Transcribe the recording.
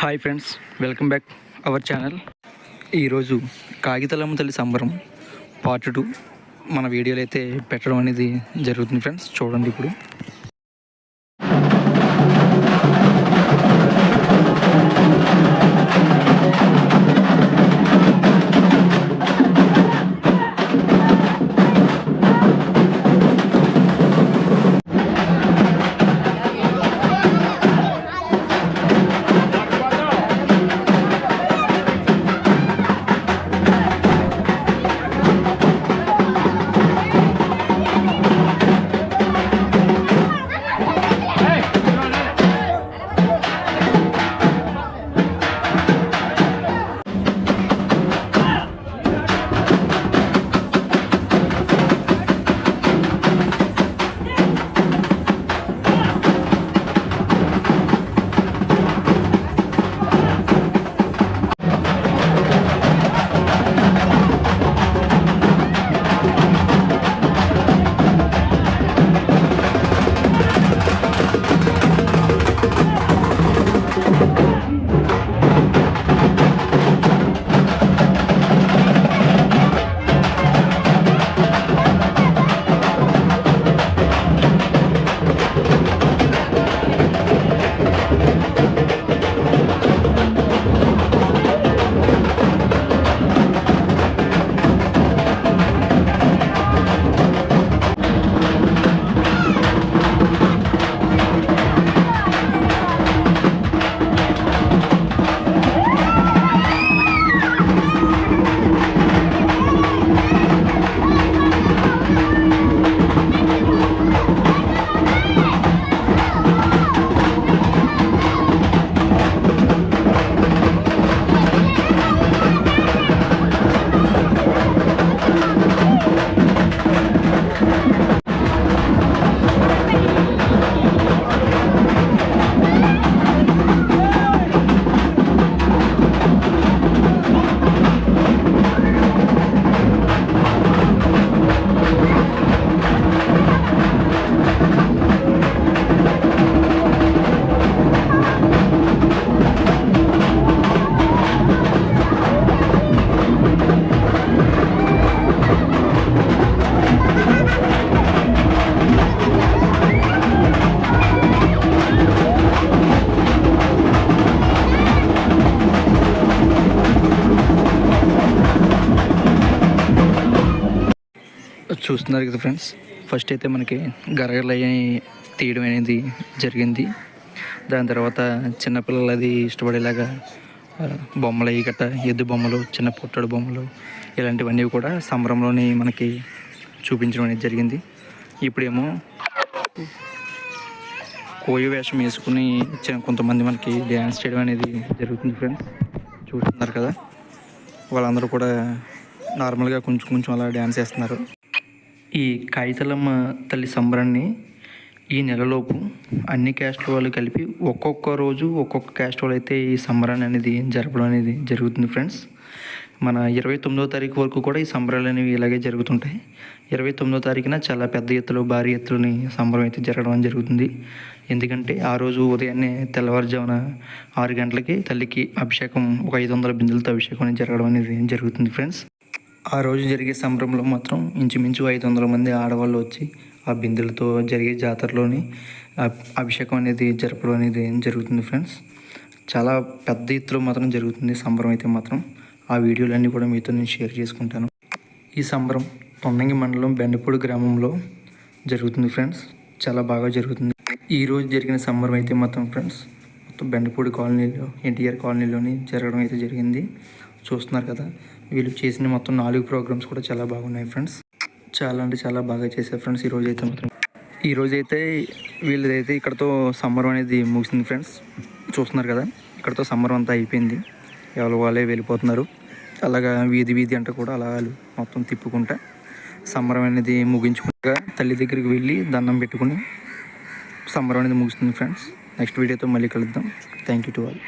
Hi friends welcome back our channel. ఈరోజు కాగితలమ్మ తల్లి సంబరం పార్ట్ టూ మన వీడియోలు అయితే పెట్టడం అనేది జరుగుతుంది ఫ్రెండ్స్ చూడండి ఇప్పుడు. చూస్తున్నారు కదా ఫ్రెండ్స్. ఫస్ట్ అయితే మనకి గరగలు తీయడం అనేది జరిగింది. దాని తర్వాత చిన్నపిల్లలు అది ఇష్టపడేలాగా బొమ్మలు అవి గట్ట ఎద్దు బొమ్మలు చిన్న పుట్టడు బొమ్మలు ఇలాంటివన్నీ కూడా సంబరంలోని మనకి చూపించడం అనేది జరిగింది. ఇప్పుడేమో కోయి వేషం వేసుకుని చిన్న కొంతమంది మనకి డ్యాన్స్ చేయడం అనేది జరుగుతుంది ఫ్రెండ్స్. చూస్తున్నారు కదా. వాళ్ళందరూ కూడా నార్మల్గా కొంచెం కొంచెం అలా డ్యాన్స్ చేస్తున్నారు ఈ కాగితలమ్మ తల్లి సంబరాన్ని ఈ నెలలోపు అన్ని క్యాస్ట్ వాళ్ళు కలిపి ఒక్కొక్క రోజు ఒక్కొక్క క్యాస్ట్ వాళ్ళు అయితే ఈ సంబరాన్ని అనేది జరపడం అనేది జరుగుతుంది ఫ్రెండ్స్ మన ఇరవై తొమ్మిదో తారీఖు వరకు కూడా ఈ సంబరాలు అనేవి ఇలాగే జరుగుతుంటాయి. ఇరవై తొమ్మిదో తారీఖున చాలా పెద్ద ఎత్తులో భారీ ఎత్తులోని సంబరం అయితే జరగడం జరుగుతుంది. ఎందుకంటే ఆ రోజు ఉదయాన్నే తెల్లవారుజామున ఆరు గంటలకి తల్లికి అభిషేకం ఒక ఐదు వందల బిందులతో అభిషేకం అనేది జరగడం అనేది జరుగుతుంది ఫ్రెండ్స్ ఆ రోజు జరిగే సంబరంలో మాత్రం ఇంచుమించు ఐదు వందల మంది ఆడవాళ్ళు వచ్చి ఆ బిందెలతో జరిగే జాతరలోని అభిషేకం అనేది జరపడం అనేది జరుగుతుంది ఫ్రెండ్స్. చాలా పెద్ద ఎత్తులో మాత్రం జరుగుతుంది సంబరం అయితే మాత్రం. ఆ వీడియోలన్నీ కూడా మీతో నేను షేర్ చేసుకుంటాను. ఈ సంబరం తొండంగి మండలం బెండపూడి గ్రామంలో జరుగుతుంది ఫ్రెండ్స్. చాలా బాగా జరుగుతుంది. ఈ రోజు జరిగిన సంబరం అయితే మాత్రం ఫ్రెండ్స్ మొత్తం బెండపూడి కాలనీలో ఎన్టీఆర్ కాలనీలోని జరగడం అయితే జరిగింది. చూస్తున్నారు కదా వీళ్ళు చేసిన మొత్తం నాలుగు ప్రోగ్రామ్స్ కూడా చాలా బాగున్నాయి ఫ్రెండ్స్. చాలా అంటే చాలా బాగా చేశారు ఫ్రెండ్స్ ఈ రోజు అయితే మాత్రం అయితే వీళ్ళదైతే ఇక్కడతో సమ్మర్ అనేది ముగిసింది ఫ్రెండ్స్. చూస్తున్నారు కదా ఇక్కడతో సమ్మర్ అంతా అయిపోయింది. ఎవరు వాళ్ళే వెళ్ళిపోతున్నారు. అలాగా వీధి వీధి అంట కూడా అలా వాళ్ళు మొత్తం తిప్పుకుంటా సమ్మరం అనేది ముగించుకుంటా తల్లి దగ్గరికి వెళ్ళి దండం పెట్టుకుని సమ్మరం అనేది ముగుస్తుంది ఫ్రెండ్స్. నెక్స్ట్ వీడియోతో మళ్ళీ కలుద్దాం. Thank you to all